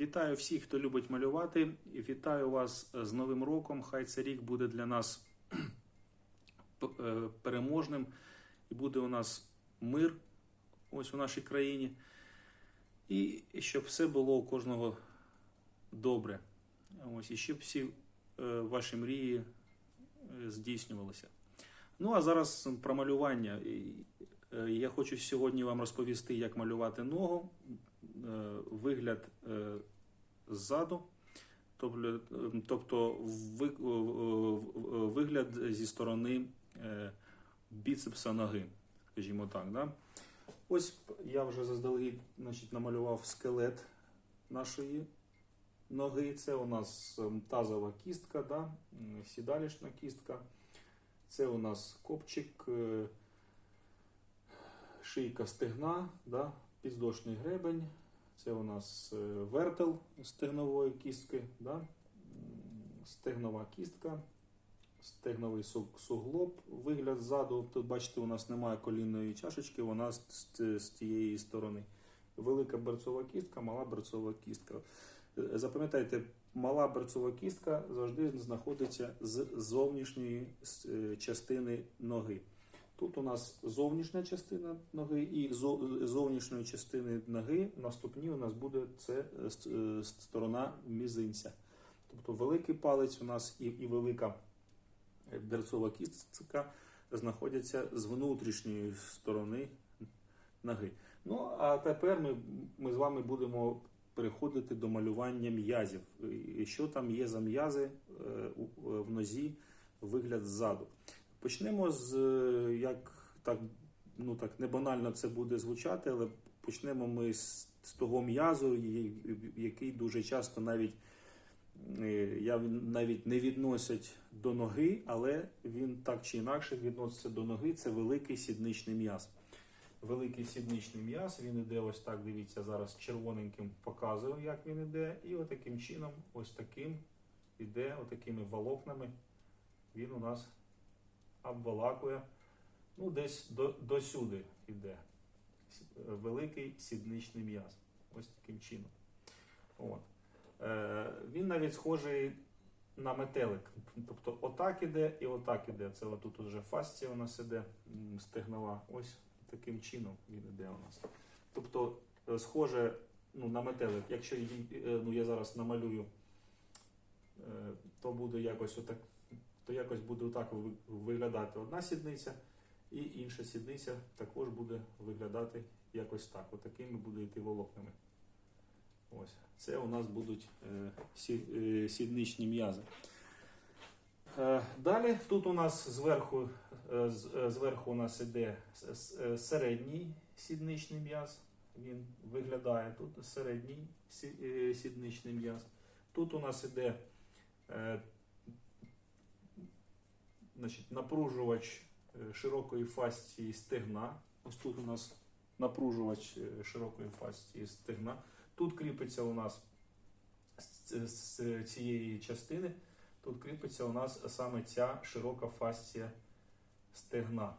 Вітаю всіх, хто любить малювати. Вітаю вас з Новим роком. Хай цей рік буде для нас е, переможним і буде у нас мир ось у нашій країні. І щоб все було у кожного добре. Ось, і щоб всі е, ваші мрії е, здійснювалися. Ну а зараз про малювання. Я хочу сьогодні вам розповісти, як малювати ногу, вигляд е, ззаду, тобто, е, тобто е, е, вигляд зі сторони е, біцепса ноги, скажімо так. Да? Ось я вже заздалегідь значить, намалював скелет нашої ноги. Це у нас ем, тазова кістка, да? сідалішна кістка. Це у нас копчик, е, шийка стегна, да? Підвздошний гребень. Це у нас е, вертел стегнової кістки, да? Стегнова кістка, стегновий суглоб, вигляд ззаду. Тут бачите, у нас немає колінної чашечки, вона з тієї сторони. Велика берцова кістка, мала берцова кістка. Е, Запам'ятайте, мала берцова кістка завжди знаходиться з зовнішньої е, частини ноги. Тут у нас зовнішня частина ноги, і зовнішньої частини ноги на ступні у нас буде це е, е, сторона мізинця. Тобто великий палець у нас і, і велика берцова кістка знаходяться з внутрішньої сторони ноги. Ну а тепер ми, ми з вами будемо переходити до малювання м'язів. Що там є за м'язи е, в нозі, вигляд ззаду. Почнемо з е, як так, ну так не банально це буде звучати, але почнемо ми з, з того м'язу, який дуже часто навіть е, я навіть не відносять до ноги, але він так чи інакше відноситься до ноги. Це великий сідничний м'яз. Великий сідничний м'яз, він іде ось так, дивіться, зараз червоненьким показую, як він іде. І отаким чином, ось таким іде, отакими волокнами. Він у нас обволакує, ну десь до, до сюди йде. Великий сідничний м'яз. Ось таким чином. От. Е, він навіть схожий на метелик. Тобто отак іде і отак іде. Це отут вже фасція у нас іде, стегнова. Ось таким чином він іде у нас. Тобто, е, схоже ну, на метелик. Якщо е, ну, я зараз намалюю, е, то буде якось отак, то якось буде отак виглядати одна сідниця, і інша сідниця також буде виглядати якось так. Отакими буде йти волокнами. Ось. Це у нас будуть е, е, сідничні м'язи. Е, Далі тут у нас зверху, зверху у нас іде середній сідничний м'яз. Він виглядає тут середній сідничний м'яз. Тут у нас іде значить, напружувач е, широкої фасції стегна. Ось тут у нас напружувач е, широкої фасції стегна. Тут кріпиться у нас з, з цієї частини, тут кріпиться у нас саме ця широка фасція стегна.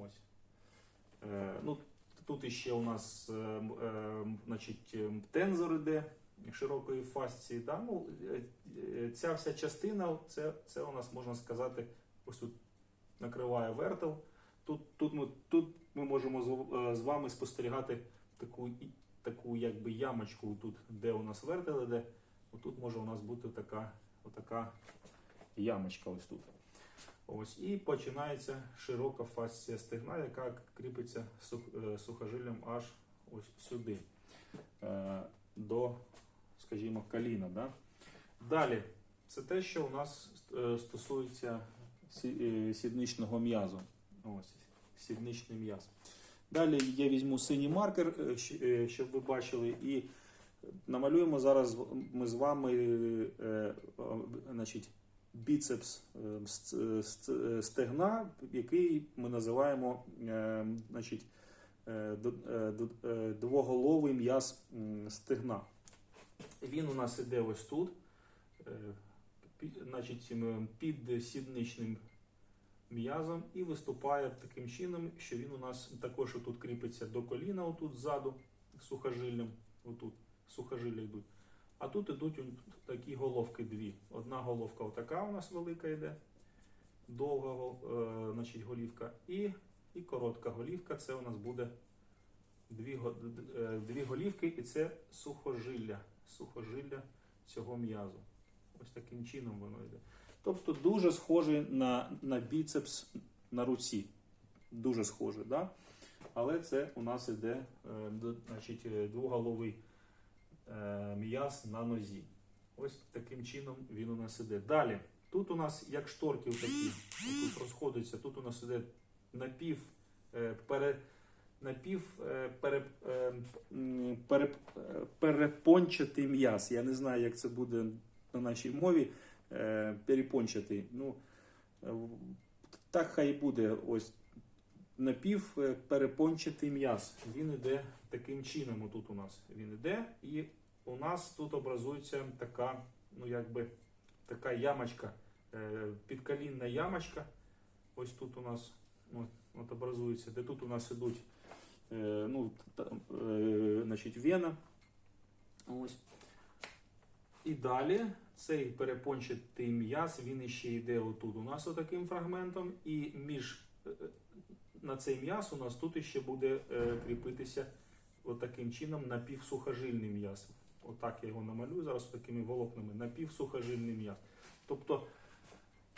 Ось. Е, ну, тут іще у нас е, е, значить, е, тензор іде широкої фасції. Да? Ну, е, е, ця вся частина, це, це у нас можна сказати, ось тут накриває вертел. Тут, тут, ми, тут ми можемо з, е, вами спостерігати таку, таку якби ямочку, тут, де у нас вертел іде. Отут може у нас бути така, отака ямочка ось тут. Ось, і починається широка фасція стегна, яка кріпиться сух- сухожиллям аж ось сюди, до, скажімо, коліна. Да? Далі, це те, що у нас е, стосується е, сідничного м'язу. Ось, сідничний м'яз. Далі я візьму синій маркер, е, щоб ви бачили, і намалюємо зараз ми з вами значить, біцепс стегна, який ми називаємо значить, двоголовий м'яз стегна. Він у нас іде ось тут, е, значить, під сідничним м'язом і виступає таким чином, що він у нас також тут кріпиться до коліна, отут ззаду, сухожиллям, отут сухожилля йдуть. А тут ідуть такі головки дві. Одна головка отака у нас велика йде, довга е, значить, голівка, і, і коротка голівка. Це у нас буде дві, е, дві голівки, і це сухожилля. Сухожилля цього м'язу. Ось таким чином воно йде. Тобто дуже схоже на, на біцепс на руці. Дуже схоже, да? але це у нас іде е, значить, е, двоголовий е, м'яз на нозі. Ось таким чином він у нас іде. Далі, тут у нас як шторки такі, тут розходяться, тут у нас іде напів, пере, напів е, пере, е, пере, е, перепончатий м'яз. Я не знаю, як це буде на нашій мові. Е, перепончатий. Ну, так хай буде. Ось напів перепончатий м'яз. Він іде таким чином. Тут у нас він іде, і у нас тут образується така, ну якби така ямочка, підколінна ямочка. Ось тут у нас от, от образується, де тут у нас ідуть ну, там, е, значить, вена. Ось. І далі цей перепончатий м'яз, він іще йде отут у нас отаким фрагментом, і між е, на цей м'яз у нас тут іще буде е, кріпитися отаким чином напівсухожильний м'яз. Отак я його намалюю зараз такими волокнами. Напівсухожильний м'яз. Тобто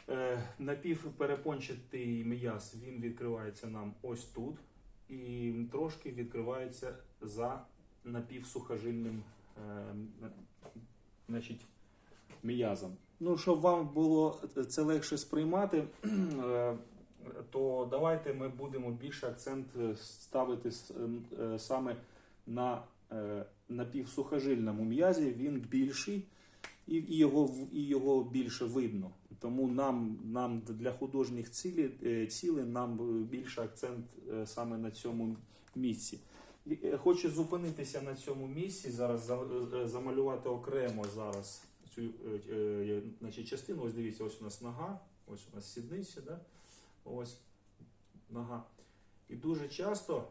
е, напівперепончатий м'яз він відкривається нам ось тут, і трошки відкривається за напівсухожильним е, значить, м'язом. Ну, щоб вам було це легше сприймати, е, то давайте ми будемо більше акцент е, ставити е, саме на напівсухожильному м'язі. Він більший і, його, і його більше видно. Тому нам, нам для художніх е, цілей нам е, більше акцент е, саме на цьому місці. Хочу зупинитися на цьому місці, зараз замалювати окремо зараз цю значить, частину. Ось дивіться, ось у нас нога, ось у нас сідниця, да? ось нога. І дуже часто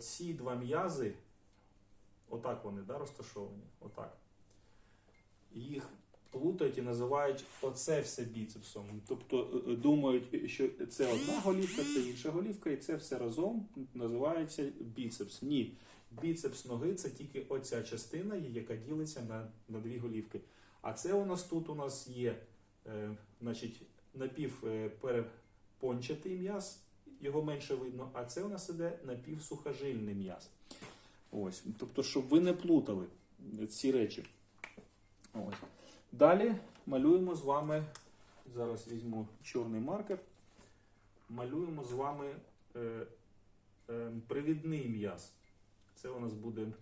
ці два м'язи, отак вони да, розташовані, отак. Їх плутають і називають оце все біцепсом. Тобто е, е, думають, що це одна голівка, це інша голівка, і це все разом називається біцепс. Ні, біцепс ноги це тільки оця частина, яка ділиться на, на дві голівки. А це у нас тут у нас є е, значить, напівперепончатий м'яз, його менше видно, а це у нас іде напівсухожильний м'яз. Ось, тобто, щоб ви не плутали ці речі. Ось. Далі малюємо з вами. Зараз візьму чорний маркер. Малюємо з вами е, е, привідний м'яз. Це у нас буде е,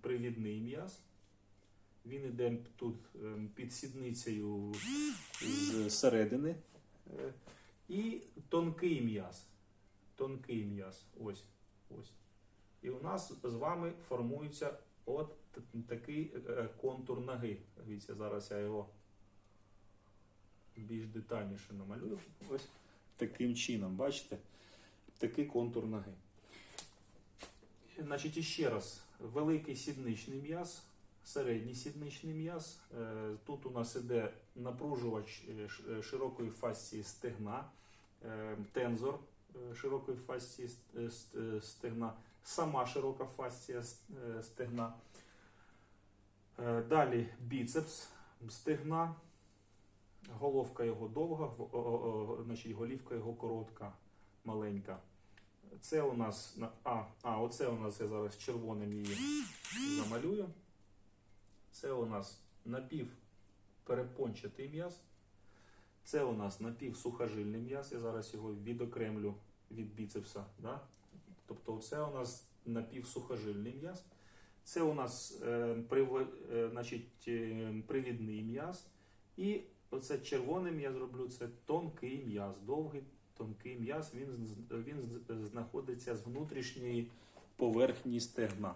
привідний м'яз. Він іде тут е, під сідницею з середини. Е, і тонкий м'яз. Тонкий м'яз. Ось. Ось. І у нас з вами формується от такий е, контур ноги. Дивіться, зараз я його більш детальніше намалюю. Ось таким чином, бачите? Такий контур ноги. Значить, іще раз, великий сідничний м'яз, середній сідничний м'яз. Е, Тут у нас іде напружувач е, широкої фасції стегна, тензор широкої фасції ст- ст- стегна, сама широка фасція е, стегна. Е, Далі біцепс стегна, головка його довга, значить, голівка його коротка, маленька. Це у нас а, а, оце у нас я зараз червоним її замалюю. Це у нас напівперепончатий м'яз. Це у нас напівсухожильний м'яз. Я зараз його відокремлю від біцепса. Да? Тобто, це у нас напівсухожильний м'яз. Це у нас е, прив, е, значить, е, привідний м'яз. І оце червоним я зроблю це тонкий м'яз, довгий тонкий м'яз. Він, він знаходиться з внутрішньої поверхні стегна.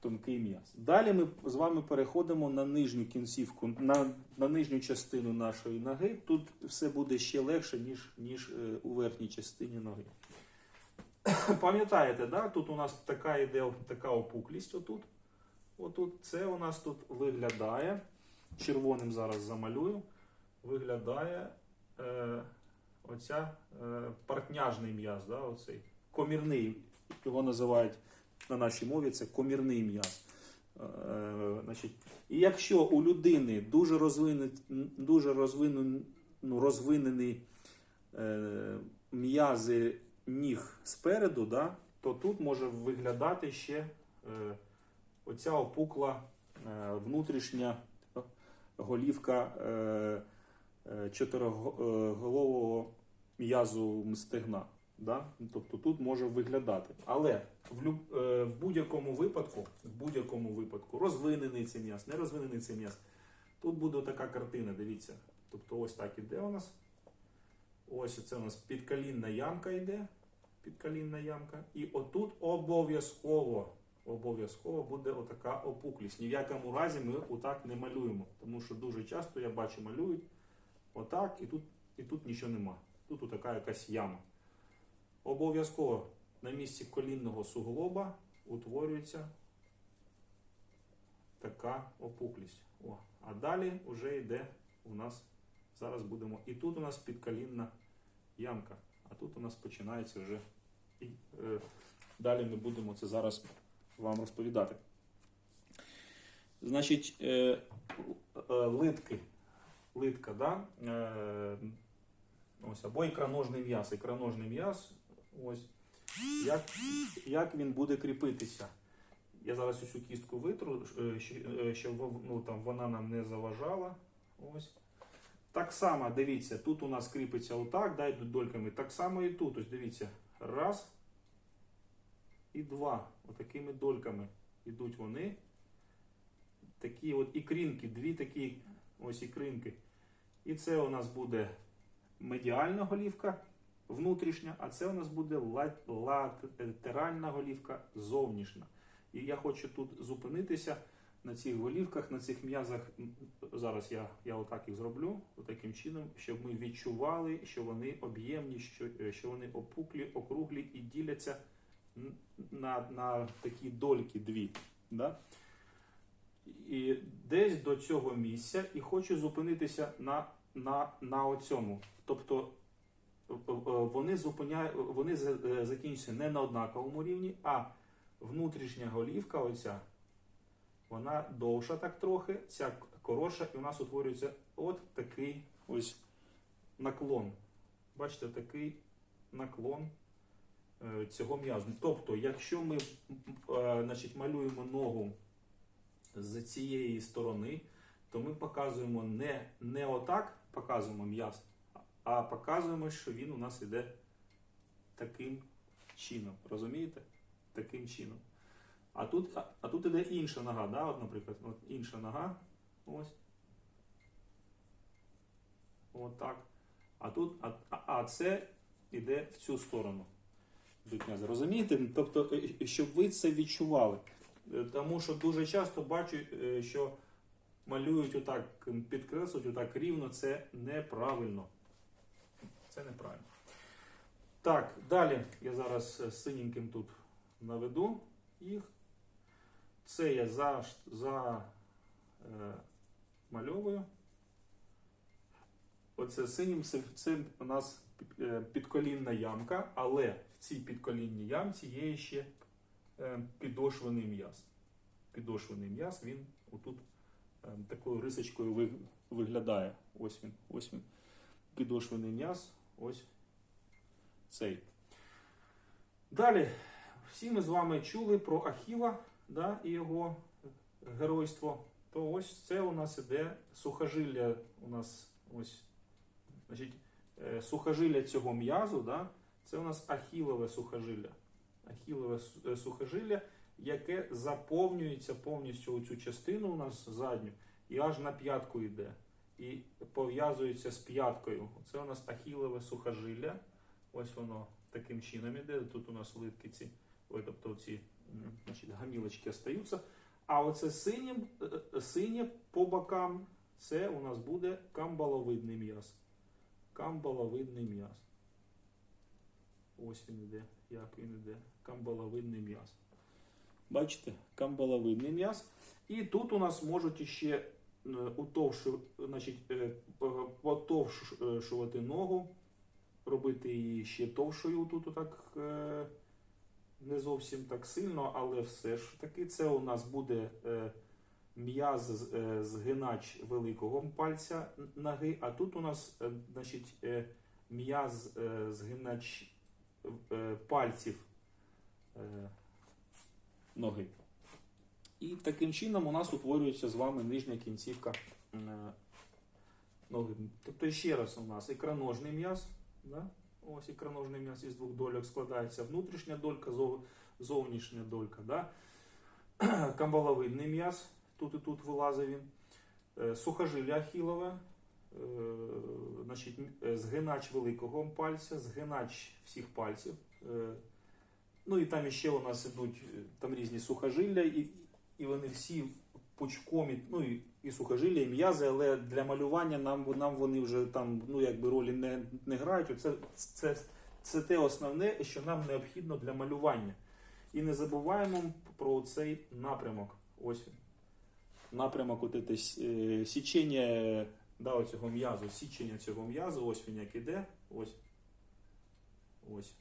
Тонкий м'яз. Далі ми з вами переходимо на нижню кінцівку, на, на нижню частину нашої ноги. Тут все буде ще легше, ніж, ніж е, у верхній частині ноги. Пам'ятаєте, да? тут у нас така йде така опуклість отут. Отут це у нас тут виглядає. Червоним зараз замалюю. Виглядає е, оця е, партняжний м'яз, да, оцей комірний. Його називають на нашій мові це комірний м'яз. Е, значить, і якщо у людини дуже розвинений, дуже розвинений, ну, розвинений е, м'язи ніг спереду, да, то тут може виглядати ще е, оця опукла е, внутрішня голівка е, е, чотириголового м'язу стегна. Да? Тобто тут може виглядати. Але в, люб, е, в будь-якому випадку, в будь-якому випадку, розвинений цей м'яз, не розвинений цей м'яз. Тут буде така картина, дивіться. Тобто ось так іде у нас. Ось це у нас підкалінна ямка йде. Підкалінна ямка. І отут обов'язково, обов'язково буде отака опуклість. Ні в якому разі ми отак не малюємо. Тому що дуже часто я бачу, малюють отак, і тут, і тут нічого нема. Тут отака якась яма. Обов'язково на місці колінного суглоба утворюється така опуклість. О, а далі вже йде у нас, зараз будемо. І тут у нас підколінна ямка. А тут у нас починається вже. І, е, далі ми будемо це зараз вам розповідати. Значить, е, е, литки. Литка, да? Е, ось, або ікроножний м'яз. Ікроножний м'яз. Ось. Як, як він буде кріпитися? Я зараз цю кістку витру, е, е, щоб ну, там, вона нам не заважала. Ось. Так само, дивіться, тут у нас кріпиться отак, да, йдуть дольками. Так само і тут. Ось дивіться. Раз і два. Отакими дольками йдуть вони. Такі от ікринки, дві такі ось ікринки. І це у нас буде медіальна голівка внутрішня, а це у нас буде латеральна голівка зовнішня. І я хочу тут зупинитися на цих голівках, на цих м'язах. Зараз я, я отак їх зроблю, таким чином, щоб ми відчували, що вони об'ємні, що, е, що вони опуклі, округлі і діляться на, на такі дольки дві. Да? І десь до цього місця і хочу зупинитися на, на, на оцьому. Тобто вони зупиняють, вони е, закінчуються не на однаковому рівні, а внутрішня голівка, оця, вона довша так трохи, ця коротша, і у нас утворюється от такий ось наклон. Бачите, такий наклон е, цього м'язу. Тобто, якщо ми е, значить, малюємо ногу з цієї сторони, то ми показуємо не, не отак показуємо м'яз, а показуємо, що він у нас іде таким чином. Розумієте? Таким чином. А тут, а, а тут іде інша нога, да? от, наприклад, от інша нога. Ось. От так. А тут, а, а, це іде в цю сторону. Розумієте? Тобто, е, щоб ви це відчували. Е, Тому що дуже часто бачу, е, що малюють отак, підкреслюють отак рівно, це неправильно. Це неправильно. Так, далі я зараз е, синеньким тут наведу їх. Це я за, за е, мальовую. Оце синім це, у нас е, підколінна ямка, але в цій підколінній ямці є ще е, підошвений м'яз. Підошвений м'яз, він отут е, такою рисочкою виглядає. Ось він, ось він. Підошвений м'яз, ось цей. Далі, всі ми з вами чули про Ахіла да, і його геройство. То ось це у нас іде сухожилля. У нас ось, значить, е, сухожилля цього м'язу, да, це у нас ахілове сухожилля. Ахілове е, сухожилля, яке заповнюється повністю у цю частину у нас задню і аж на п'ятку йде. І пов'язується з п'яткою. Це у нас ахілове сухожилля. Ось воно таким чином іде. Тут у нас литки ці, ой, тобто ці значить, гамілочки остаються. А оце синім, е, синє по бокам, це у нас буде камбаловидний м'яз. Камбаловидний м'яз. Ось він іде, як він іде. Камбаловидний м'яз. Бачите, камбаловидний м'яз. І тут у нас можуть іще е, утовшу, е, потовшувати ногу, робити її ще товшою. Тут отак е, не зовсім так сильно, але все ж таки це у нас буде е, м'яз е, згинач великого пальця ноги, а тут у нас е, значить, м'яз згинач пальців ноги. І таким чином у нас утворюється з вами нижня кінцівка ноги. Тобто ще раз у нас ікроножний м'яз. Да? Ось ікроножний м'яз із двох дольок складається внутрішня долька, зов- зовнішня долька. Да? Камбаловидний м'яз, тут і тут вилазить він. Е, Сухожилля ахілове, е, значить, е, згинач великого пальця, згинач всіх пальців. Ну і там іще у нас ідуть там різні сухожилля, і, і вони всі пучком, і- ну і, сухожилля, і м'язи, але для малювання нам, нам вони вже там ну, якби ролі не, не грають. Оце, це, це те основне, що нам необхідно для малювання. І не забуваємо про цей напрямок. Ось. Напрямок от е, січення да, оцього м'язу, січення цього м'язу, ось він як іде. Ось. Ось.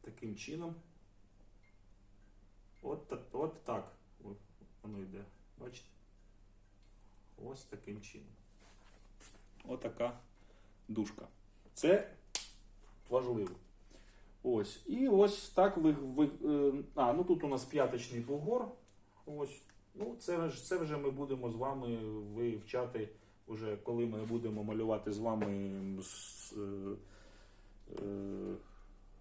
Таким чином. От, от так от воно йде. Бачите? Ось таким чином. Отака дужка. Це важливо. Ось. І ось так ви. ви е, а, ну тут у нас п'яточний бугор. Ось. Ну, це, це вже ми будемо з вами вивчати, вже коли ми будемо малювати з вами е, е,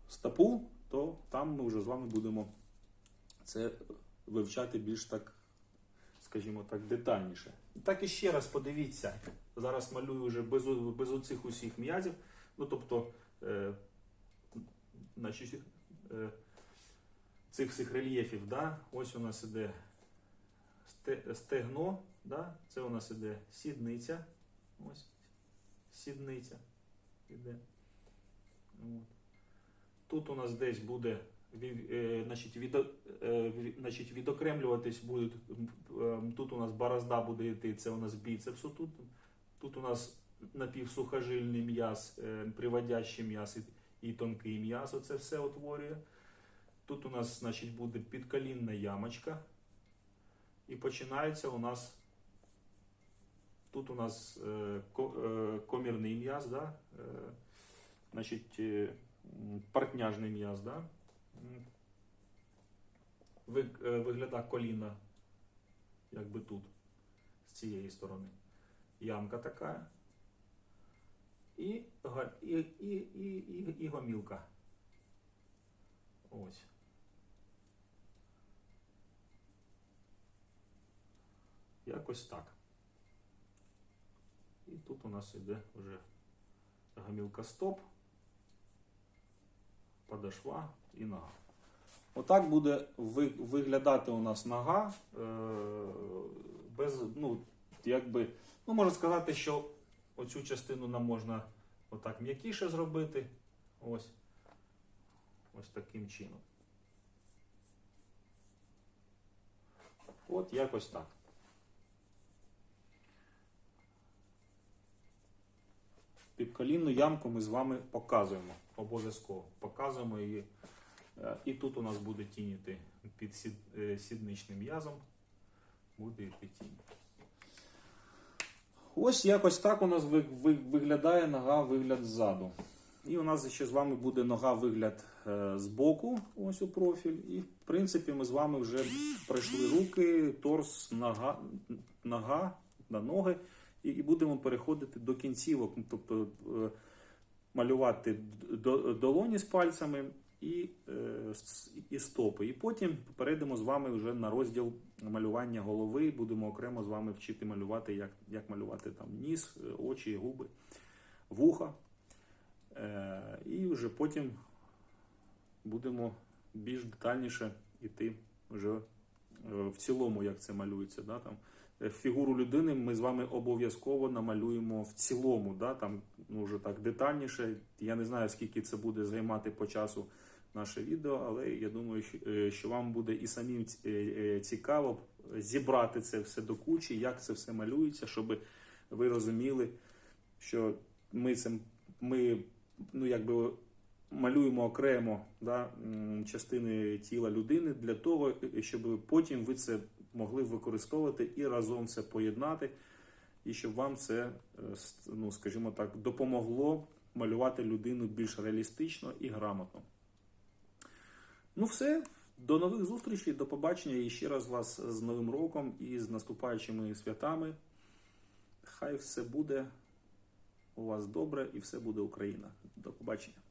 стопу, то там ми вже з вами будемо це вивчати більш так, скажімо так, детальніше. Так і ще раз подивіться. Зараз малюю вже без, без оцих усіх м'язів. Ну, тобто, е, значить, е, цих всіх рельєфів, да? ось у нас іде стегно, да? це у нас іде сідниця. Ось сідниця іде. От. Тут у нас десь буде значить, відо, е, значить, відокремлюватись будуть. е, Тут у нас борозда буде йти, це у нас біцепсу. Тут, тут у нас напівсухожильний м'яз, е, приводящий м'яз і, і тонкий м'яз. Оце все утворює. Тут у нас значить, буде підколінна ямочка. І починається у нас. Тут у нас е, ко- е, комірний м'яз, да? е, значить, е, партняжний м'яз, да? Е, коліна, якби тут, з цієї сторони. Ямка така. І, і, і, і, і, і гомілка. Ось. Якось так. І тут у нас іде вже гомілка стоп, подошва і нога. Отак буде виглядати у нас нога. е, Без, ну, якби, ну, можна сказати, що оцю частину нам можна отак м'якіше зробити. Ось. Ось таким чином. От якось так. Підколінну ямку ми з вами показуємо. Обов'язково. Показуємо її. Е, І тут у нас буде тініти під е, сідничним м'язом. Буде йти тінь. Ось якось так у нас ви- ви- виглядає нога вигляд ззаду. І у нас ще з вами буде нога вигляд е, збоку, ось у профіль. І в принципі ми з вами вже пройшли руки, торс, нога, нога на ноги. І, і будемо переходити до кінцівок, тобто малювати долоні з пальцями і, е, і стопи. І потім перейдемо з вами вже на розділ малювання голови. Будемо окремо з вами вчити малювати, як, як малювати там ніс, е, очі, губи, вуха. Е, і вже потім будемо більш детальніше йти вже в цілому, як це малюється. Да, там. Фігуру людини ми з вами обов'язково намалюємо в цілому, да, там, ну, вже так детальніше. Я не знаю, скільки це буде займати по часу наше відео, але я думаю, що, е, вам буде і самим е, е, цікаво зібрати це все до кучі, як це все малюється, щоб ви розуміли, що ми цим ми ну якби малюємо окремо да, частини тіла людини для того, щоб потім ви це могли використовувати і разом це поєднати, і щоб вам це, ну скажімо так, допомогло малювати людину більш реалістично і грамотно. Ну, все. До нових зустрічей, до побачення і ще раз вас з Новим роком і з наступаючими святами. Хай все буде у вас добре і все буде Україна. До побачення.